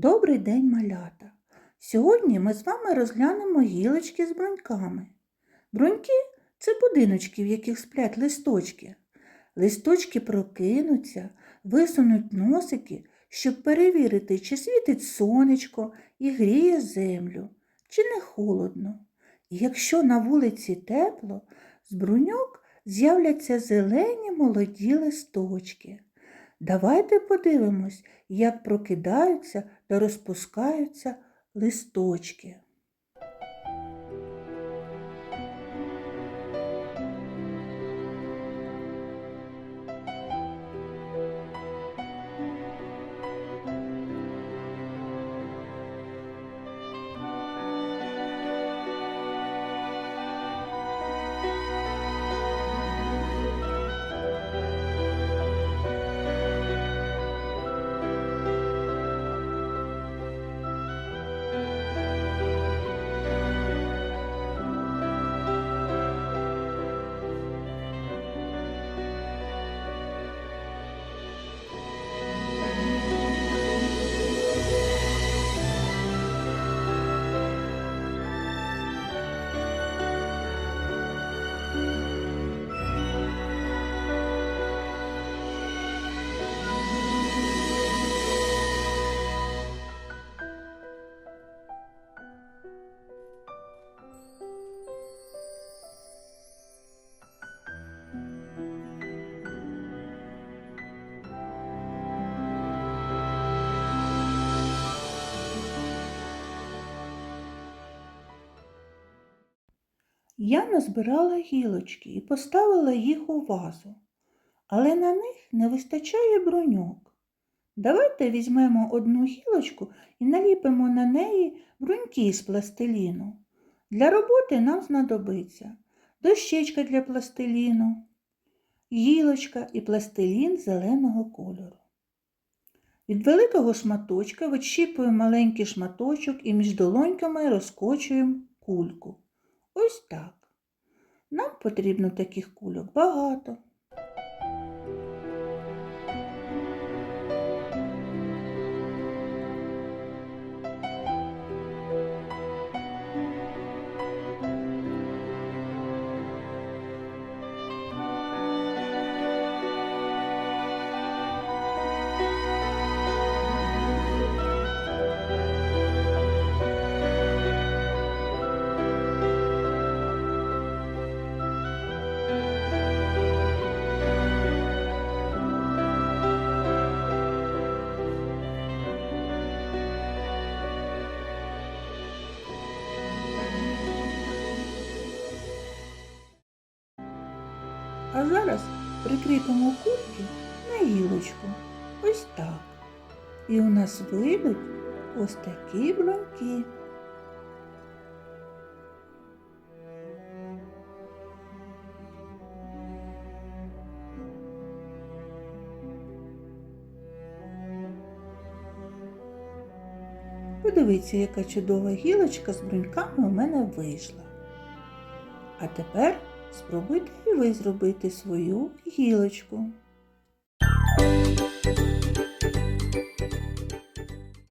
Добрий день, малята! Сьогодні ми з вами розглянемо гілочки з бруньками. Бруньки це будиночки, в яких сплять листочки. Листочки прокинуться, висунуть носики, щоб перевірити, чи світить сонечко і гріє землю, чи не холодно. І якщо на вулиці тепло, з бруньок з'являться зелені молоді листочки. Давайте подивимось, як прокидаються та розпускаються листочки. Я назбирала гілочки і поставила їх у вазу, але на них не вистачає бруньок. Давайте візьмемо одну гілочку і наліпимо на неї бруньки з пластиліну. Для роботи нам знадобиться дощечка для пластиліну, гілочка і пластилін зеленого кольору. Від великого шматочка відщіпуємо маленький шматочок і між долоньками розкочуємо кульку. Ось так. Нам потрібно таких кульок багато. А зараз прикріпимо кульки на гілочку. Ось так. І у нас вийдуть ось такі блоньки. Подивіться, яка чудова гілочка з бруньками у мене вийшла. А тепер спробуйте і ви зробити свою гілочку.